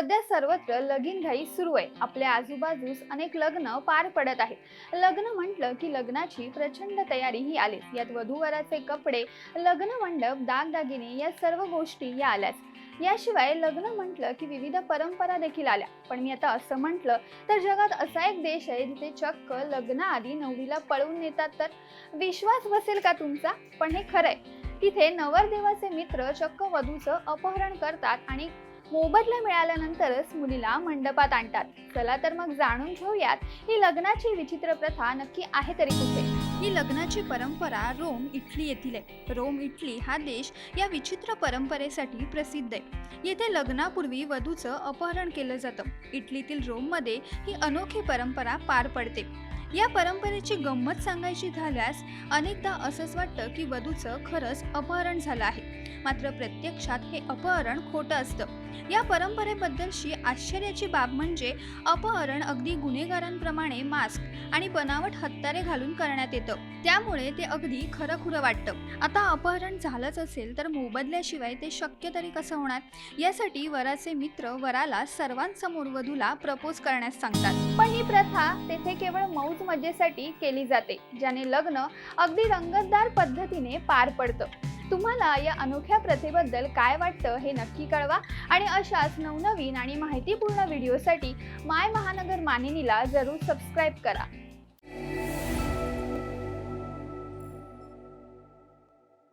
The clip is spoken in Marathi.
सध्या सर्वत्र लगीनघाई सुरू आहे. आपल्या आजूबाजूस अनेक लग्न पार पडत आहेत. लग्न म्हटलं की लग्नाची प्रचंड तयारी ही आलीच. यात वधूवराचे कपडे लग्न मंडप दागदागिने या सर्व गोष्टी या आल्याच. याशिवाय लग्न म्हटलं की विविध परंपरा देखील आल्या. पण मी आता असं म्हटलं तर जगात असा एक देश आहे जिथे चक्क लग्नाआधी नवरीला पळवून नेतात तर विश्वास बसेल का तुमचा? पण हे खरंय. तिथे नवरदेवाचे मित्र चक्क वधूचं अपहरण करतात आणि मोबदला मिळाल्यानंतरच मुलीला मंडपात आणतात. चला तर मग जाणून घेऊयात ही लग्नाची विचित्र प्रथा नक्की आहे तरी कुठे? ही लग्नाची परंपरा रोम इटली येथील आहे. रोम इटली हा देश या विचित्र परंपरेसाठी प्रसिद्ध आहे. येथे लग्नापूर्वी वधूचं अपहरण केलं जातं. इटलीतील रोममध्ये ही अनोखी परंपरा पार पडते. या परंपरेची गंमत सांगायची झाल्यास अनेकदा असंच वाटतं की वधूचं खरंच अपहरण झालं आहे. मात्र प्रत्यक्षात हे अपहरण खोटं असतं. या परंपरेबद्दलशी आश्चर्याची बाब म्हणजे अपहरण अगदी गुन्हेगारांप्रमाणे मास्क आणि बनावट हत्यारे घालून करण्यात येतं. त्यामुळे ते अगदी खरं खुरं वाटतं. आता अपहरण झालंच असेल तर मोबदल्याशिवाय ते शक्य तरी कसं होणार? यासाठी वराचे मित्र वराला सर्वांसमोर वधूला प्रपोज करण्यास सांगतात. पण ही प्रथा तेथे केवळ मौज मजेसाठी केली जाते ज्याने लग्न अगदी रंगतदार पद्धतीने पार पडतं. तुम्हाला या अनोख्या प्रथेबद्दल काय वाटतं हे नक्की कळवा. आणि अशाच नवनवीन आणि माहितीपूर्ण व्हिडिओसाठी माय महानगर मानिनीला जरूर सबस्क्राईब करा.